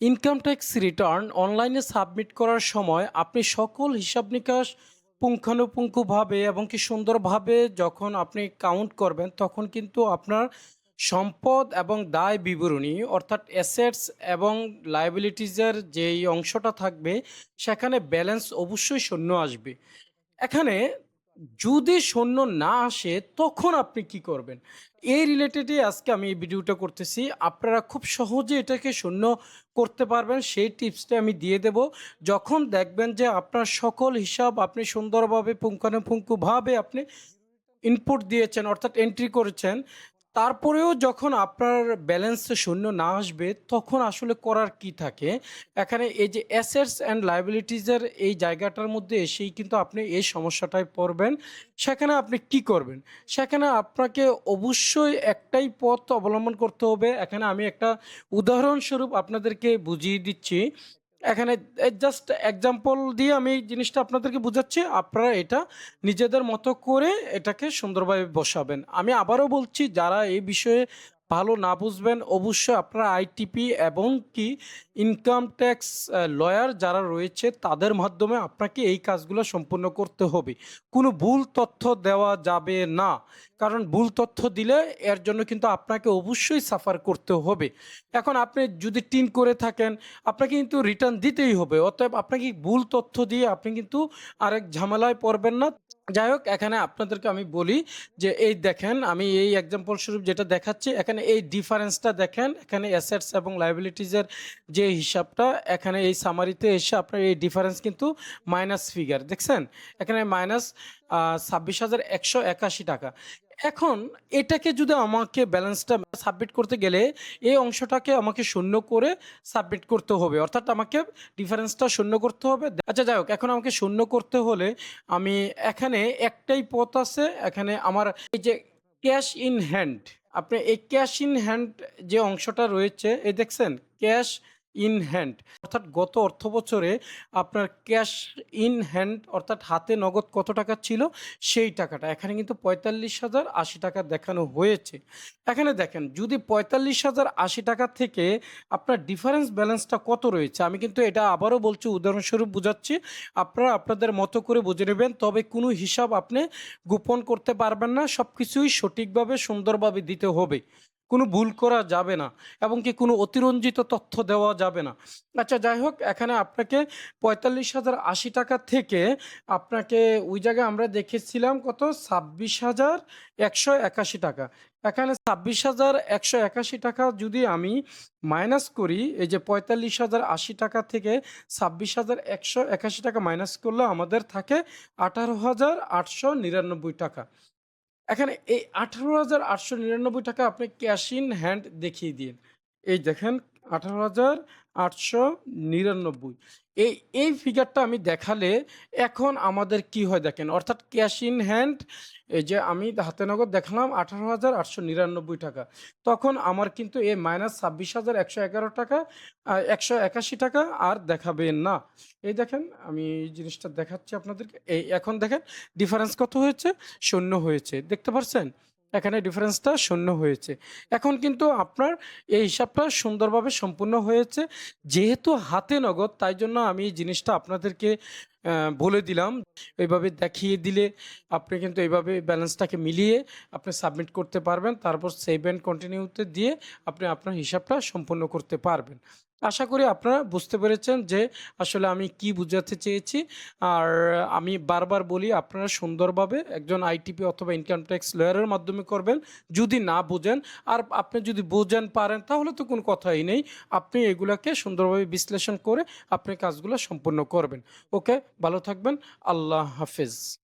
Income tax return অনলাইনে submit করার সময় আপনি সকল হিসাব নিকাশ পুঙ্খানুপুঙ্খভাবে এবং কি সুন্দরভাবে যখন আপনি কাউন্ট করবেন, তখন কিন্তু আপনার সম্পদ এবং দায় বিবরণী, অর্থাৎ অ্যাসেটস এবং লাইবিলিটিজের যেই অংশটা থাকবে, সেখানে ব্যালেন্স অবশ্যই শূন্য আসবে। এখানে যদি সৈন্য না আসে, তখন আপনি কি করবেন? এই রিলেটেডই আজকে আমি এই ভিডিওটা করতেছি। আপনারা খুব সহজে এটাকে শূন্য করতে পারবেন। সেই টিপসটা আমি দিয়ে দেব। যখন দেখবেন যে আপনার সকল হিসাব আপনি সুন্দরভাবে, পুঙ্খানুপুঙ্খভাবে আপনি ইনপুট দিয়েছেন, অর্থাৎ এন্ট্রি করেছেন তারপরেও যখন আপনার ব্যালেন্স শূন্য না আসবে, তখন আসলে করার কি থাকে? এখানে এই যে অ্যাসেটস অ্যান্ড লাইবিলিটিজের এই জায়গাটার মধ্যে এসেই কিন্তু আপনি এই সমস্যাটায় পড়বেন। সেখানে আপনি কি করবেন? সেখানে আপনাকে অবশ্যই একটাই পথ অবলম্বন করতে হবে। এখানে আমি একটা উদাহরণস্বরূপ আপনাদেরকে বুঝিয়ে দিচ্ছি। এখানে জাস্ট এক্সাম্পল দিয়ে আমি এই জিনিসটা আপনাদেরকে বুঝাচ্ছি। আপনারা এটা নিজেদের মতো করে এটাকে সুন্দরভাবে বসাবেন। আমি আবারও বলছি, যারা এই বিষয়ে ভালো না বুঝবেন, অবশ্যই আপনারা আইটিপি এবং কি ইনকাম ট্যাক্স লয়ার যারা রয়েছে তাদের মাধ্যমে আপনাকে এই কাজগুলো সম্পূর্ণ করতে হবে। কোনো ভুল তথ্য দেওয়া যাবে না। কারণ ভুল তথ্য দিলে এর জন্য কিন্তু আপনাকে অবশ্যই সাফার করতে হবে। এখন আপনি যদি টিন করে থাকেন, আপনাকে কিন্তু রিটার্ন দিতেই হবে। অতএব আপনাকে ভুল তথ্য দিয়ে আপনি কিন্তু আরেক ঝামেলায় পড়বেন না। যাই হোক এখানে আপনাদেরকে আমি বলি যে এই দেখেন, আমি এই এক্সাম্পল স্বরূপ যেটা দেখাচ্ছি, এখানে এই ডিফারেন্সটা দেখেন, এখানে অ্যাসেটস এবং লাইবিলিটিজের যে হিসাবটা, এখানে এই সামারিতে এসে আপনার এই ডিফারেন্স কিন্তু মাইনাস ফিগার দেখছেন? এখানে মাইনাস ছাব্বিশ হাজার একশো একাশি টাকা। এখন এটাকে যদি আমাকে ব্যালেন্সটা সাবমিট করতে গেলে এই অংশটাকে আমাকে শূন্য করে সাবমিট করতে হবে। অর্থাৎ আমাকে ডিফারেন্সটা শূন্য করতে হবে। আচ্ছা যাই হোক, এখন আমাকে শূন্য করতে হলে আমি এখানে একটাই পথ আছে। এখানে আমার এই যে ক্যাশ ইন হ্যান্ড আপনি এই ক্যাশ ইন হ্যান্ড যে অংশটা রয়েছে, এই দেখছেন? Cash in hand. অর্থাৎ গত অর্থ বছরে আপনার ক্যাশ ইন হ্যান্ড, অর্থাৎ হাতে নগদ কত টাকা ছিল? সেই টাকাটা। এখানে কিন্তু পঁয়তাল্লিশ হাজার আশি টাকা দেখানো হয়েছে। এখানে দেখেন, যদি পঁয়তাল্লিশ হাজার আশি টাকা থেকে আপনার ডিফারেন্স ব্যালেন্সটা কত রয়েছে? আমি কিন্তু এটা আবারও বলছি, উদাহরণস্বরূপ বোঝাচ্ছি। আপনারা আপনাদের মতো করে বুঝে নেবেন, তবে কোনো হিসাব আপনি গোপন করতে পারবেন না। সব কিছুই সঠিকভাবে, সুন্দরভাবে দিতে হবে। কোনো ভুল করা যাবে না এবং কি কোনো অতিরঞ্জিত তথ্য দেওয়া যাবে না। আচ্ছা যাই হোক, এখানে আপনাকে পঁয়তাল্লিশ হাজার আশি টাকা থেকে আপনাকে ওই জায়গায় আমরা দেখেছিলাম কত? ছাব্বিশ হাজার একশো একাশি টাকা। এখানে ছাব্বিশ হাজার একশো একাশি টাকা যদি আমি মাইনাস করি, এই যে পঁয়তাল্লিশ হাজার আশি টাকা থেকে ছাব্বিশ হাজার একশো একাশি টাকা মাইনাস করলে আমাদের থাকে আঠারো হাজার আটশো নিরানব্বই টাকা। এখানে এই আঠারো হাজার আটশো নিরানব্বই টাকা আপনি ক্যাশ ইন হ্যান্ড দেখিয়ে দিন। এই দেখেন আঠারো হাজার আটশো নিরানব্বই। এই এই ফিগারটা আমি দেখালে এখন আমাদের কি হয় দেখেন, অর্থাৎ ক্যাশ ইন হ্যান্ড এই যে আমি হাতে নগদ দেখালাম আঠারো হাজার আটশো নিরানব্বই টাকা। তখন আমার কিন্তু এই মাইনাস ছাব্বিশ হাজার একশো এগারো টাকা একশো একাশি টাকা আর দেখাবেন না। এই দেখেন, আমি এই জিনিসটা দেখাচ্ছি আপনাদেরকে। এই, এখন দেখেন ডিফারেন্স কত হয়েছে? শূন্য হয়েছে। দেখতে পাচ্ছেন এখানে ডিফারেন্সটা শূন্য হয়েছে। এখন কিন্তু আপনার এই হিসাবটা সুন্দরভাবে সম্পূর্ণ হয়েছে। যেহেতু হাতে নগদ, তাই জন্য আমি এই জিনিসটা আপনাদেরকে বলে দিলাম। এইভাবে দেখিয়ে দিলে আপনি কিন্তু এইভাবে ব্যালেন্সটাকে মিলিয়ে আপনি সাবমিট করতে পারবেন। তারপর সেভ অ্যান্ড কন্টিনিউতে দিয়ে আপনি আপনার হিসাবটা সম্পূর্ণ করতে পারবেন। আশা করি আপনারা বুঝতে পেরেছেন যে আসলে আমি কি বুঝাতে চেয়েছি। আর আমি বারবার বলি, আপনারা সুন্দরভাবে একজন আইটিপি অথবা ইনকাম ট্যাক্স লয়ারের মাধ্যমে করবেন। যদি না বোঝেন, আর আপনি যদি বোঝেন পারেন, তাহলে তো কোনো কথাই নেই। আপনি এগুলাকে সুন্দরভাবে বিশ্লেষণ করে আপনি কাজগুলো সম্পূর্ণ করবেন। ওকে, ভালো থাকবেন। আল্লাহ হাফেজ।